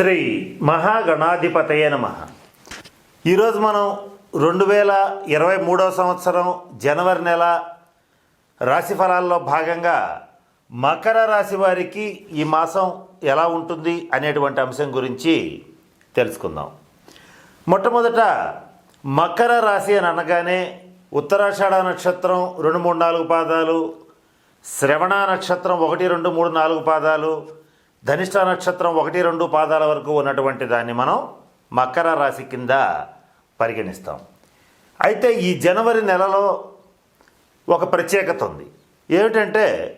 శ్రీ మహాగణాధిపతయ నమ. ఈరోజు మనం రెండు వేల ఇరవై మూడవ సంవత్సరం జనవరి నెల రాశి ఫలాల్లో భాగంగా మకర రాశి వారికి ఈ మాసం ఎలా ఉంటుంది అనేటువంటి అంశం గురించి తెలుసుకుందాం. మొట్టమొదట మకర రాశి అని అనగానే ఉత్తరాషాఢ నక్షత్రం రెండు మూడు నాలుగు పాదాలు శ్రవణ నక్షత్రం ఒకటి రెండు మూడు నాలుగు పాదాలు ధనిష్ట నక్షత్రం ఒకటి రెండు పాదాల వరకు ఉన్నటువంటి దాన్ని మనం మకర రాశి కింద పరిగణిస్తాం. అయితే ఈ జనవరి నెలలో ఒక ప్రత్యేకత ఉంది. ఏమిటంటే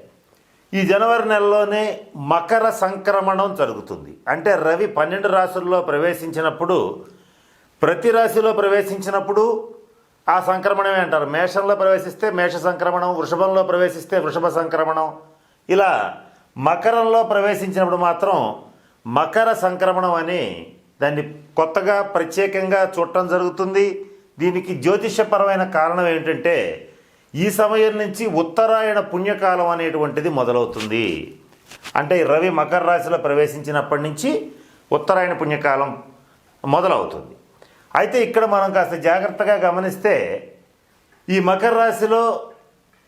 ఈ జనవరి నెలలోనే మకర సంక్రమణం జరుగుతుంది. అంటే రవి పన్నెండు రాశుల్లో ప్రవేశించినప్పుడు ప్రతి రాశిలో ప్రవేశించినప్పుడు ఆ సంక్రమణమే అంటారు. మేషంలో ప్రవేశిస్తే మేష సంక్రమణం వృషభంలో ప్రవేశిస్తే వృషభ సంక్రమణం. ఇలా మకరంలో ప్రవేశించినప్పుడు మాత్రం మకర సంక్రమణం అని దాన్ని కొత్తగా ప్రత్యేకంగా చూడటం జరుగుతుంది. దీనికి జ్యోతిషపరమైన కారణం ఏంటంటే ఈ సమయం నుంచి ఉత్తరాయణ పుణ్యకాలం అనేటువంటిది మొదలవుతుంది. అంటే రవి మకర రాశిలో ప్రవేశించినప్పటి నుంచి ఉత్తరాయణ పుణ్యకాలం మొదలవుతుంది. అయితే ఇక్కడ మనం కాస్త జాగ్రత్తగా గమనిస్తే ఈ మకర రాశిలో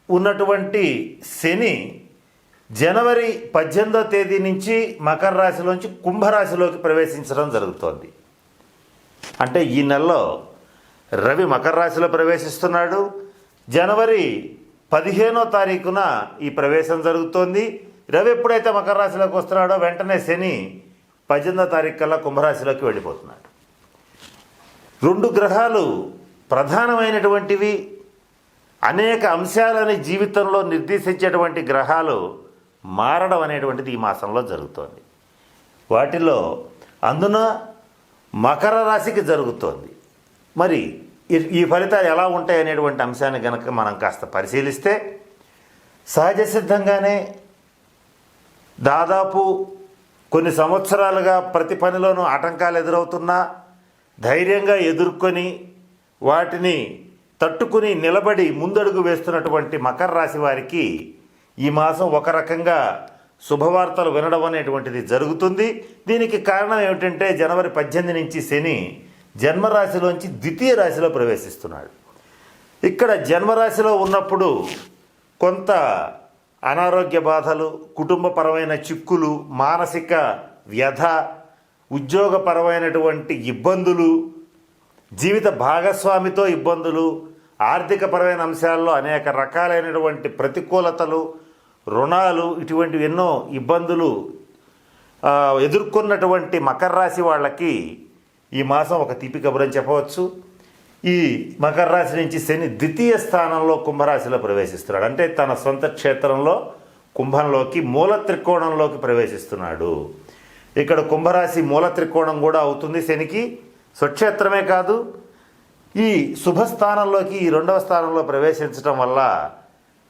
ఉన్నటువంటి శని జనవరి పద్దెనిమిదో తేదీ నుంచి మకర రాశిలోంచి కుంభరాశిలోకి ప్రవేశించడం జరుగుతోంది. అంటే ఈ నెలలో రవి మకర రాశిలో ప్రవేశిస్తున్నాడు. జనవరి పదిహేనో తారీఖున ఈ ప్రవేశం జరుగుతోంది. రవి ఎప్పుడైతే మకర రాశిలోకి వస్తున్నాడో వెంటనే శని పద్దెనిమిదో తారీఖు కల్లా కుంభరాశిలోకి వెళ్ళిపోతున్నాడు. రెండు గ్రహాలు ప్రధానమైనటువంటివి. అనేక అంశాలని జీవితంలో నిర్దేశించేటువంటి గ్రహాలు మారడం అనేటువంటిది ఈ మాసంలో జరుగుతోంది. వాటిలో అందున మకర రాశికి జరుగుతోంది. మరి ఈ- ఈ ఫలితాలు ఎలా ఉంటాయి అనేటువంటి అంశాన్ని కనుక మనం కాస్త పరిశీలిస్తే సహజ సిద్ధంగానే దాదాపు కొన్ని సంవత్సరాలుగా ప్రతి పనిలోనూ ఆటంకాలు ఎదురవుతున్నా ధైర్యంగా ఎదుర్కొని వాటిని తట్టుకుని నిలబడి ముందడుగు వేస్తున్నటువంటి మకర రాశి వారికి ఈ మాసం ఒక రకంగా శుభవార్తలు వినడం అనేటువంటిది జరుగుతుంది. దీనికి కారణం ఏమిటంటే జనవరి పద్దెనిమిది నుంచి శని జన్మరాశిలోంచి ద్వితీయ రాశిలో ప్రవేశిస్తున్నాడు. ఇక్కడ జన్మరాశిలో ఉన్నప్పుడు కొంత అనారోగ్య బాధలు కుటుంబపరమైన చిక్కులు మానసిక వ్యధ ఉద్యోగపరమైనటువంటి ఇబ్బందులు జీవిత భాగస్వామితో ఇబ్బందులు ఆర్థికపరమైన అంశాల్లో అనేక రకాలైనటువంటి ప్రతికూలతలు రుణాలు ఇటువంటివి ఎన్నో ఇబ్బందులు ఎదుర్కొన్నటువంటి మకర రాశి వాళ్ళకి ఈ మాసం ఒక తీపి కబురని చెప్పవచ్చు. ఈ మకర రాశి నుంచి శని ద్వితీయ స్థానంలో కుంభరాశిలో ప్రవేశిస్తున్నాడు. అంటే తన సొంత క్షేత్రంలో కుంభంలోకి మూల త్రికోణంలోకి ప్రవేశిస్తున్నాడు. ఇక్కడ కుంభరాశి మూల త్రికోణం కూడా అవుతుంది శనికి. స్వక్షేత్రమే కాదు ఈ శుభస్థానంలోకి ఈ రెండవ స్థానంలో ప్రవేశించడం వల్ల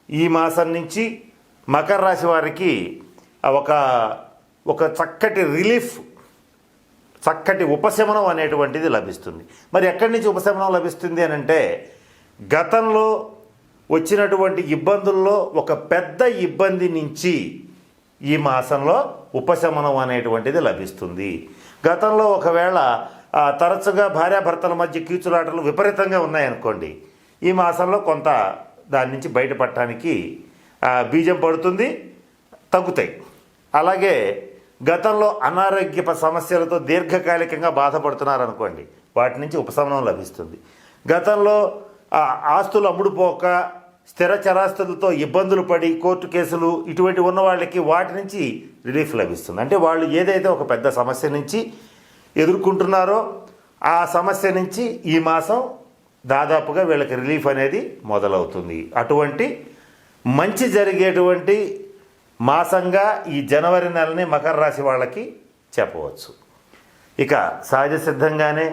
ఈ మాసం నుంచి మకర రాశి వారికి ఒక ఒక చక్కటి రిలీఫ్ చక్కటి ఉపశమనం అనేటువంటిది లభిస్తుంది. మరి ఎక్కడి నుంచి ఉపశమనం లభిస్తుంది అని అంటే గతంలో వచ్చినటువంటి ఇబ్బందుల్లో ఒక పెద్ద ఇబ్బంది నుంచి ఈ మాసంలో ఉపశమనం అనేటువంటిది లభిస్తుంది. గతంలో ఒకవేళ తరచుగా భార్యాభర్తల మధ్య కీచులాటలు విపరీతంగా ఉన్నాయనుకోండి ఈ మాసంలో కొంత దాని నుంచి బయటపడటానికి బీజం పడుతుంది తగ్గుతాయి. అలాగే గతంలో అనారోగ్య సమస్యలతో దీర్ఘకాలికంగా బాధపడుతున్నారనుకోండి వాటి నుంచి ఉపశమనం లభిస్తుంది. గతంలో ఆ, ఆస్తులు అమ్ముడుపోక స్థిర చరాస్తులతో ఇబ్బందులు పడి కోర్టు కేసులు ఇటువంటి ఉన్న వాళ్ళకి వాటి నుంచి రిలీఫ్ లభిస్తుంది. అంటే వాళ్ళు ఏదైతే ఒక పెద్ద సమస్య నుంచి ఎదుర్కొంటున్నారో ఆ సమస్య నుంచి ఈ మాసం దాదాపుగా వీళ్ళకి రిలీఫ్ అనేది మొదలవుతుంది. అటువంటి మంచి జరిగేటువంటి మాసంగా ఈ జనవరి నెలని మకర రాశి వాళ్ళకి చెప్పవచ్చు. ఇక సహజ సిద్ధంగానే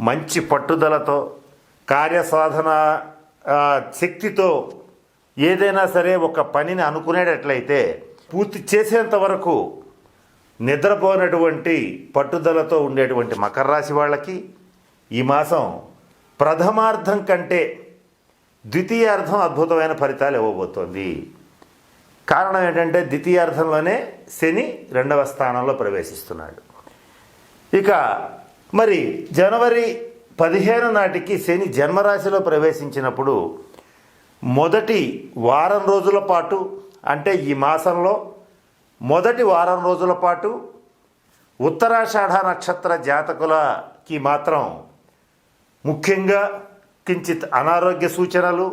మంచి పట్టుదలతో కార్యసాధన శక్తితో ఏదైనా సరే ఒక పనిని అనుకునేటట్లయితే పూర్తి చేసేంత వరకు నిద్రపోనటువంటి పట్టుదలతో ఉండేటువంటి మకర రాశి వాళ్ళకి ఈ మాసం ప్రథమార్థం కంటే ద్వితీయార్థం అద్భుతమైన ఫలితాలు ఇవ్వబోతోంది. కారణం ఏంటంటే ద్వితీయార్థంలోనే శని రెండవ స్థానంలో ప్రవేశిస్తున్నాడు. ఇక మరి జనవరి పదిహేను నాటికి శని జన్మరాశిలో ప్రవేశించినప్పుడు మొదటి వారం రోజుల పాటు అంటే ఈ మాసంలో మొదటి వారం రోజుల పాటు ఉత్తరాషాఢ నక్షత్ర జాతకులకి మాత్రం ముఖ్యంగా కించిత్ అనారోగ్య సూచనలు.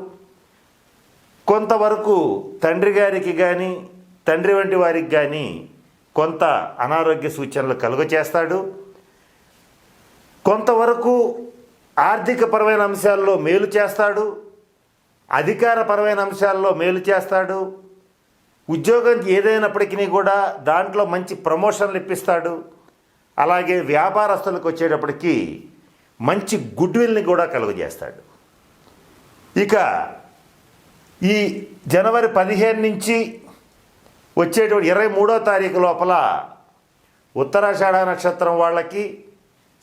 కొంతవరకు తండ్రి గారికి కానీ తండ్రి వంటి వారికి కానీ కొంత అనారోగ్య సూచనలు కలుగచేస్తాడు కొంతవరకు ఆర్థికపరమైన అంశాల్లో మేలు చేస్తాడు. అధికారపరమైన అంశాల్లో మేలు చేస్తాడు. ఉద్యోగం ఏదైనప్పటికీ కూడా దాంట్లో మంచి ప్రమోషన్లు ఇప్పిస్తాడు. అలాగే వ్యాపారస్తులకు వచ్చేటప్పటికీ మంచి గుడ్ విల్ని కూడా కలుగజేస్తాడు. ఇక ఈ జనవరి పదిహేను నుంచి వచ్చేటువంటి ఇరవై మూడో తారీఖు లోపల ఉత్తరాషాఢ నక్షత్రం వాళ్ళకి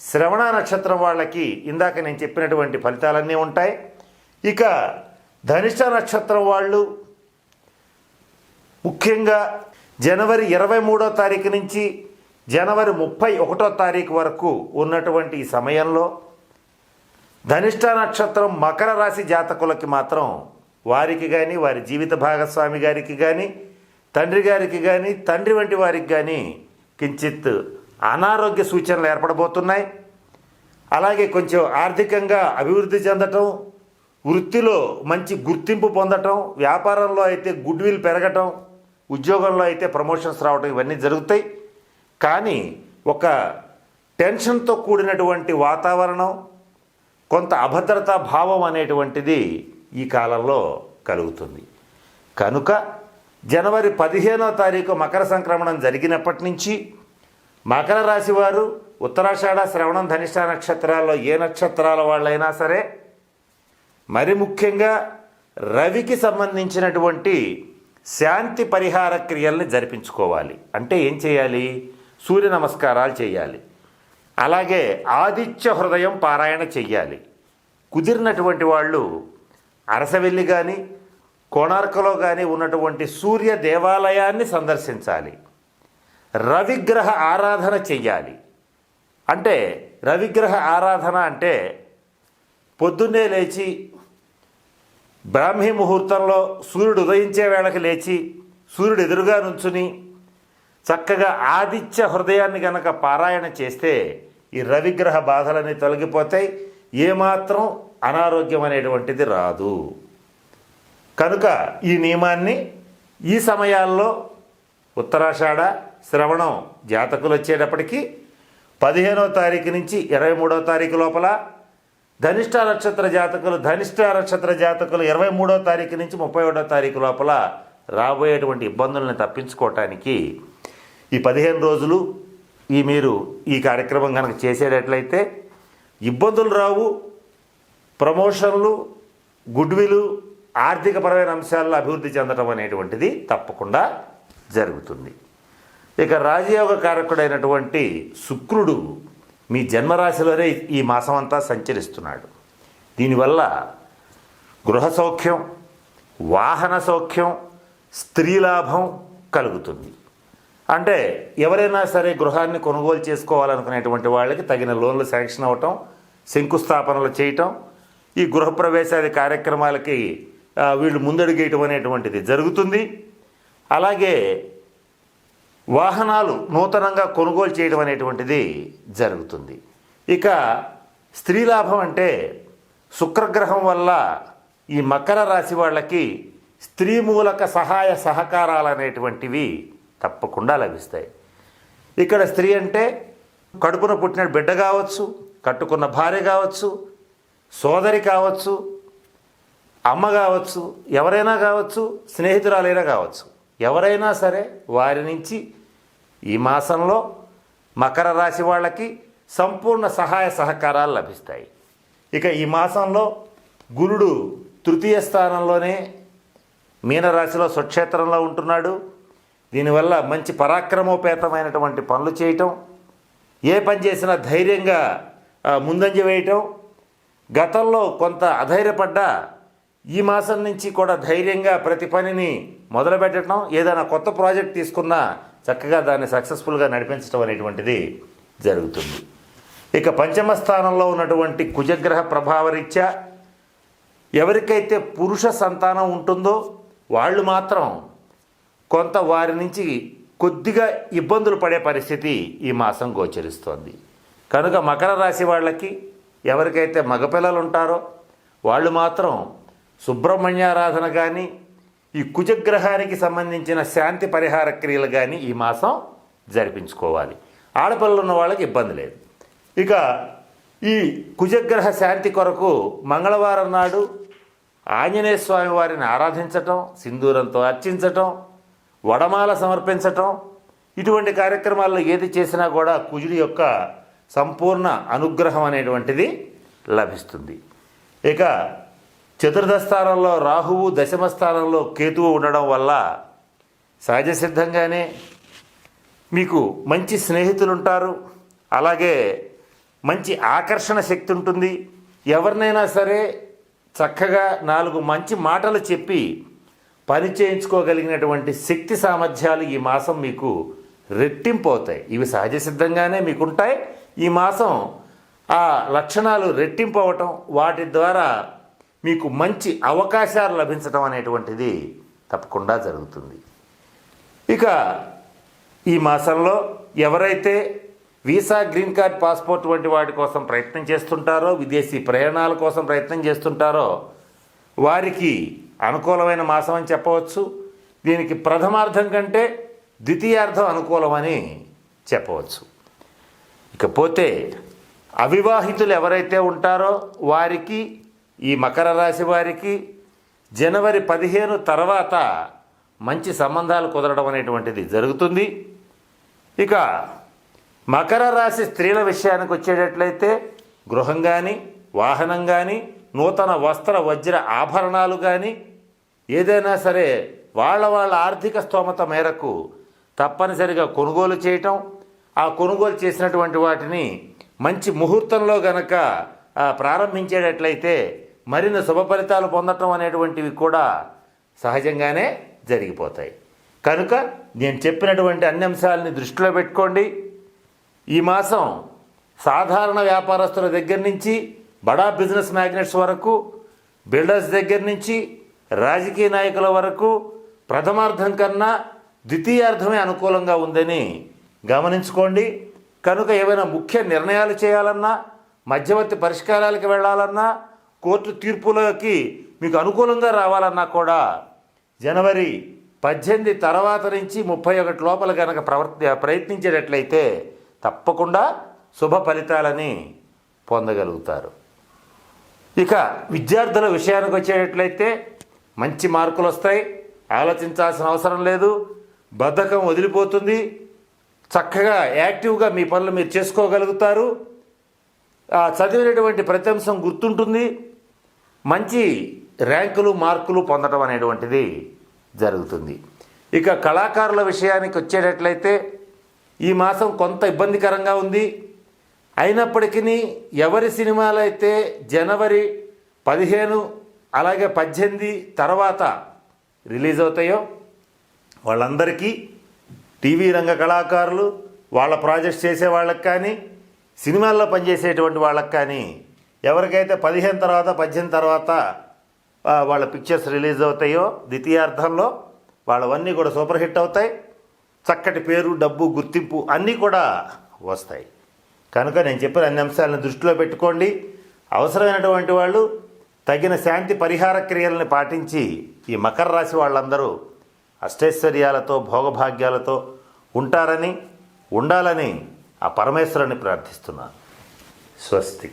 శ్రవణ నక్షత్రం వాళ్ళకి ఇందాక నేను చెప్పినటువంటి ఫలితాలన్నీ ఉంటాయి. ఇక ధనిష్ట నక్షత్రం వాళ్ళు ముఖ్యంగా జనవరి ఇరవై మూడో తారీఖు నుంచి జనవరి ముప్పై ఒకటో తారీఖు వరకు ఉన్నటువంటి ఈ సమయంలో ధనిష్ట నక్షత్రం మకర రాశి జాతకులకి మాత్రం వారికి కానీ వారి జీవిత భాగస్వామి గారికి కానీ తండ్రి గారికి కానీ తండ్రి వంటి వారికి కానీ కించిత్ అనారోగ్య సూచనలు ఏర్పడబోతున్నాయి. అలాగే కొంచెం ఆర్థికంగా అభివృద్ధి చెందటం వృత్తిలో మంచి గుర్తింపు పొందటం వ్యాపారంలో అయితే గుడ్ విల్ పెరగటం ఉద్యోగంలో అయితే ప్రమోషన్స్ రావటం ఇవన్నీ జరుగుతాయి. కానీ ఒక టెన్షన్తో కూడినటువంటి వాతావరణం కొంత అభద్రతా భావం అనేటువంటిది ఈ కాలంలో కలుగుతుంది. కనుక జనవరి పదిహేనో తారీఖు మకర సంక్రమణం జరిగినప్పటి నుంచి మకర రాశి వారు ఉత్తరాషాఢ శ్రవణం ధనిష్ట నక్షత్రాల్లో ఏ నక్షత్రాల వాళ్ళైనా సరే మరి ముఖ్యంగా రవికి సంబంధించినటువంటి శాంతి పరిహార క్రియల్ని జరిపించుకోవాలి. అంటే ఏం చేయాలి? సూర్య నమస్కారాలు చేయాలి. అలాగే ఆదిత్య హృదయం పారాయణ చెయ్యాలి. కుదిరినటువంటి వాళ్ళు అరసవెల్లి కానీ కోణార్కలో కానీ ఉన్నటువంటి సూర్య దేవాలయాన్ని సందర్శించాలి. రవిగ్రహ ఆరాధన చెయ్యాలి. అంటే రవిగ్రహ ఆరాధన అంటే పొద్దున్నే లేచి బ్రాహ్మీ ముహూర్తంలో సూర్యుడు ఉదయించే వేళకి లేచి సూర్యుడు ఎదురుగా నుంచుని చక్కగా ఆదిత్య హృదయాన్ని గనక పారాయణ చేస్తే ఈ రవిగ్రహ బాధలన్నీ తొలగిపోతాయి ఏమాత్రం అనారోగ్యం అనేటువంటిది రాదు. కనుక ఈ నియమాన్ని ఈ సమయాల్లో ఉత్తరాషాఢ శ్రవణం జాతకులు వచ్చేటప్పటికీ పదిహేనో తారీఖు నుంచి ఇరవై మూడో తారీఖు లోపల ధనిష్ట నక్షత్ర జాతకులు ధనిష్ట నక్షత్ర జాతకులు ఇరవై మూడో తారీఖు నుంచి ముప్పై ఒకటో తారీఖు లోపల రాబోయేటువంటి ఇబ్బందులను తప్పించుకోవటానికి ఈ పదిహేను రోజులు ఈ మీరు ఈ కార్యక్రమం కనుక చేసేటట్లయితే ఇబ్బందులు రావు ప్రమోషన్లు గుడ్విలు ఆర్థికపరమైన అంశాల్లో అభివృద్ధి చెందడం అనేటువంటిది తప్పకుండా జరుగుతుంది. ఇక రాజయోగ కారకుడైనటువంటి శుక్రుడు మీ జన్మరాశిలోనే ఈ మాసం అంతా సంచరిస్తున్నాడు. దీనివల్ల గృహ సౌఖ్యం వాహన సౌఖ్యం స్త్రీ లాభం కలుగుతుంది. అంటే ఎవరైనా సరే గృహాన్ని కొనుగోలు చేసుకోవాలనుకునేటువంటి వాళ్ళకి తగిన లోన్లు శాంక్షన్ అవ్వటం శంకుస్థాపనలు చేయటం ఈ గృహప్రవేశాది కార్యక్రమాలకి వీళ్ళు ముందడుగేయటం అనేటువంటిది జరుగుతుంది. అలాగే వాహనాలు నూతనంగా కొనుగోలు చేయడం అనేటువంటిది జరుగుతుంది. ఇక స్త్రీ లాభం అంటే శుక్రగ్రహం వల్ల ఈ మకర రాశి వాళ్ళకి స్త్రీ మూలక సహాయ సహకారాలు అనేటువంటివి తప్పకుండా లభిస్తాయి. ఇక్కడ స్త్రీ అంటే కడుపున పుట్టిన బిడ్డ కావచ్చు కట్టుకున్న భార్య కావచ్చు సోదరి కావచ్చు అమ్మ కావచ్చు ఎవరైనా కావచ్చు స్నేహితురాలైనా కావచ్చు. ఎవరైనా సరే వారి నుంచి ఈ మాసంలో మకర రాశి వాళ్ళకి సంపూర్ణ సహాయ సహకారాలు లభిస్తాయి. ఇక ఈ మాసంలో గురుడు తృతీయ స్థానంలోనే మీనరాశిలో స్వక్షేత్రంలో ఉంటున్నాడు. దీనివల్ల మంచి పరాక్రమోపేతమైనటువంటి పనులు చేయటం ఏ పని చేసినా ధైర్యంగా ముందంజ వేయటం గతంలో కొంత అధైర్యపడ్డా ఈ మాసం నుంచి కూడా ధైర్యంగా ప్రతి పనిని మొదలుపెట్టడం ఏదైనా కొత్త ప్రాజెక్ట్ తీసుకున్నా చక్కగా దాన్ని సక్సెస్ఫుల్గా నడిపించడం అనేటువంటిది జరుగుతుంది. ఇక పంచమ స్థానంలో ఉన్నటువంటి కుజగ్రహ ప్రభావరీత్యా ఎవరికైతే పురుష సంతానం ఉంటుందో వాళ్ళు మాత్రం కొంత వారి నుంచి కొద్దిగా ఇబ్బందులు పడే పరిస్థితి ఈ మాసం గోచరిస్తోంది. కనుక మకర రాశి వాళ్ళకి ఎవరికైతే మగపిల్లలు ఉంటారో వాళ్ళు మాత్రం సుబ్రహ్మణ్యారాధన కానీ ఈ కుజగ్రహానికి సంబంధించిన శాంతి పరిహార క్రియలు కానీ ఈ మాసం జరిపించుకోవాలి. ఆడపిల్లలు ఉన్న వాళ్ళకి ఇబ్బంది లేదు. ఇక ఈ కుజగ్రహ శాంతి కొరకు మంగళవారం నాడు ఆంజనేయ స్వామి వారిని ఆరాధించటం సింధూరంతో అర్చించటం వడమాల సమర్పించటం ఇటువంటి కార్యక్రమాల్లో ఏది చేసినా కూడా కుజుడి యొక్క సంపూర్ణ అనుగ్రహం అనేటువంటిది లభిస్తుంది. ఇక చతుర్థ స్థానంలో రాహువు దశమ స్థానంలో కేతువు ఉండడం వల్ల సహజ సిద్ధంగానే మీకు మంచి స్నేహితులు ఉంటారు అలాగే మంచి ఆకర్షణ శక్తి ఉంటుంది. ఎవరినైనా సరే చక్కగా నాలుగు మంచి మాటలు చెప్పి పని చేయించుకోగలిగినటువంటి శక్తి సామర్థ్యాలు ఈ మాసం మీకు రెట్టింపు అవుతాయి. ఇవి సహజ సిద్ధంగానే మీకు ఉంటాయి ఈ మాసం ఆ లక్షణాలు రెట్టింపు అవటం వాటి ద్వారా మీకు మంచి అవకాశాలు లభించడం అనేటువంటిది తప్పకుండా జరుగుతుంది. ఇక ఈ మాసంలో ఎవరైతే వీసా గ్రీన్ కార్డ్ పాస్పోర్ట్ వంటి వాటి కోసం ప్రయత్నం చేస్తుంటారో విదేశీ ప్రయాణాల కోసం ప్రయత్నం చేస్తుంటారో వారికి అనుకూలమైన మాసం అని చెప్పవచ్చు. దీనికి ప్రథమార్థం కంటే ద్వితీయార్థం అనుకూలమని చెప్పవచ్చు. ఇకపోతే అవివాహితులు ఎవరైతే ఉంటారో వారికి ఈ మకర రాశి వారికి జనవరి పదిహేను తర్వాత మంచి సంబంధాలు కుదరడం అనేటువంటిది జరుగుతుంది. ఇక మకర రాశి స్త్రీల విషయానికి వచ్చేటట్లయితే గృహం కానీ వాహనం కానీ నూతన వస్త్ర వజ్ర ఆభరణాలు కానీ ఏదైనా సరే వాళ్ళ వాళ్ళ ఆర్థిక స్తోమత మేరకు తప్పనిసరిగా కొనుగోలు చేయటం ఆ కొనుగోలు చేసినటువంటి వాటిని మంచి ముహూర్తంలో గనక ప్రారంభించేటట్లయితే మరిన్ని శుభ ఫలితాలు పొందటం అనేటువంటివి కూడా సహజంగానే జరిగిపోతాయి. కనుక నేను చెప్పినటువంటి అన్ని అంశాలని దృష్టిలో పెట్టుకోండి. ఈ మాసం సాధారణ వ్యాపారస్తుల దగ్గర నుంచి బడా బిజినెస్ మ్యాగ్నెట్స్ వరకు బిల్డర్స్ దగ్గర నుంచి రాజకీయ నాయకుల వరకు ప్రథమార్థం కన్నా ద్వితీయార్థమే అనుకూలంగా ఉందని గమనించుకోండి. కనుక ఏవైనా ముఖ్య నిర్ణయాలు చేయాలన్నా మధ్యవర్తి పరిష్కారాలకు వెళ్ళాలన్నా కోర్టు తీర్పులకి మీకు అనుకూలంగా రావాలన్నా కూడా జనవరి పద్దెనిమిది తర్వాత నుంచి ముప్పై ఒకటి లోపల కనుక ప్రవర్తి ప్రయత్నించేటట్లయితే తప్పకుండా శుభ ఫలితాలని పొందగలుగుతారు. ఇక విద్యార్థుల విషయానికి వచ్చేటట్లయితే మంచి మార్కులు వస్తాయి. ఆలోచించాల్సిన అవసరం లేదు. బద్ధకం వదిలిపోతుంది. చక్కగా యాక్టివ్గా మీ పనులు మీరు చేసుకోగలుగుతారు. ఆ చదివినటువంటి ప్రతి అంశం గుర్తుంటుంది. మంచి ర్యాంకులు మార్కులు పొందడం అనేటువంటిది జరుగుతుంది. ఇక కళాకారుల విషయానికి వచ్చేటట్లయితే ఈ మాసం కొంత ఇబ్బందికరంగా ఉంది. అయినప్పటికీ ఎవరి సినిమాలు అయితే జనవరి పదిహేను అలాగే పద్దెనిమిది తర్వాత రిలీజ్ అవుతాయో వాళ్ళందరికీ టీవీ రంగ కళాకారులు వాళ్ళ ప్రాజెక్ట్స్ చేసే వాళ్ళకి కానీ సినిమాల్లో పనిచేసేటువంటి వాళ్ళకి కానీ ఎవరికైతే పదిహేను తర్వాత పద్దెనిమిది తర్వాత వాళ్ళ పిక్చర్స్ రిలీజ్ అవుతాయో ద్వితీయార్థంలో వాళ్ళవన్నీ కూడా సూపర్ హిట్ అవుతాయి. చక్కటి పేరు డబ్బు గుర్తింపు అన్నీ కూడా వస్తాయి. కనుక నేను చెప్పిన అన్ని అంశాలను దృష్టిలో పెట్టుకోండి. అవసరమైనటువంటి వాళ్ళు తగిన శాంతి పరిహార క్రియలను పాటించి ఈ మకర రాశి వాళ్ళందరూ అష్టైశ్వర్యాలతో భోగభాగ్యాలతో ఉంటారని ఉండాలని ఆ పరమేశ్వరుని ప్రార్థిస్తున్నాను. స్వస్తి.